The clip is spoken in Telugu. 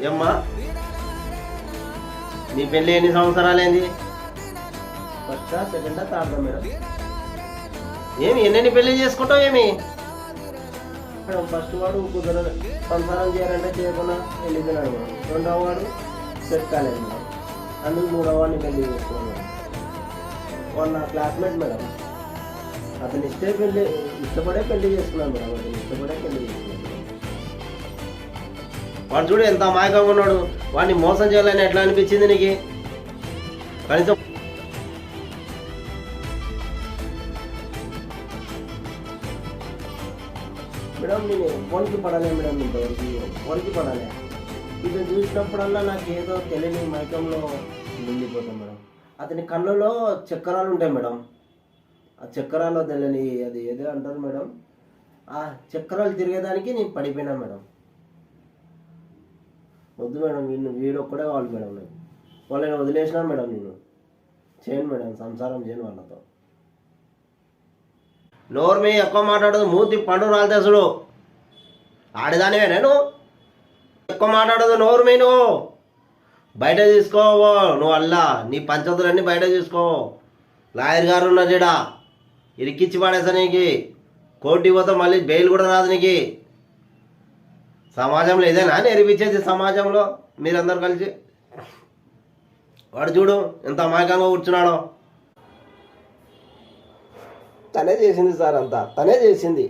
ఏమ్మా? మీ పెళ్ళి ఎన్ని సంవత్సరాలైంది? ఫస్టా సెకండా థర్డా మేడం? ఏమి ఎన్నెన్ని పెళ్ళి చేసుకుంటావు ఏమి? మేడం ఫస్ట్ వాడు కుదర సంసారం చేయాలంటే చేయకుండా వెళ్ళిపోయినాడు మేడం. రెండవ వాడు సెట్ కాలేదు మేడం. అందుకు మూడవ వాడిని పెళ్ళి చేసుకున్నాను మేడం. వాడు నా క్లాస్మేట్ మేడం. అతను ఇష్టే పెళ్ళి ఇష్టపడే పెళ్ళి చేసుకున్నాను మేడం. అతను ఇష్టపడే పెళ్ళి చేసుకున్నాను. వాడు చూడు ఎంత అమాయకంగా ఉన్నాడు. వాడిని మోసం చేయాలని ఎట్లా అనిపించింది నీకు? కనీసం మేడం నేను ఫోన్కి పడాలి మేడం ఇంతవరకు ఫోన్కి పడాలి. ఇది చూసినప్పుడల్లా నాకు ఏదో తెలియని మైకంలో నిండిపోతాం మేడం. అతని కళ్ళలో చక్రాలు ఉంటాయి మేడం. ఆ చక్రాలు తెలియని అది ఏదో అంటారు మేడం. ఆ చక్రాలు తిరిగేదానికి నేను పడిపోయినా మేడం. వద్దు మేడం వీళ్ళు వీడు ఒక్కడే కావాలి మేడం నాకు వాళ్ళని వదిలేసినా మేడం నేను. చేయను మేడం సంసారం చేయను వాళ్ళతో. నోరు మీ ఎక్కువ మాట్లాడదు మూతి పండు రాల్తేసుడు ఆడదానివే నేను. ఎక్కువ మాట్లాడదు నోరు మీ నువ్వు. బయట తీసుకోవో నువ్వు అల్లా. నీ పంచతులన్నీ బయట తీసుకో. లాయర్ గారు ఉన్నారు ఇరికిచ్చి పడేసా నీకు. కోర్టు పోతే మళ్ళీ బెయిల్ కూడా రాదు నీకు. సమాజంలో ఏదైనా నేర్పించేది సమాజంలో మీరందరూ కలిసి. వాడు చూడు ఎంత అమాయకంగా కూర్చున్నాడో. తనే చేసింది సార్ అంతా తనే చేసింది.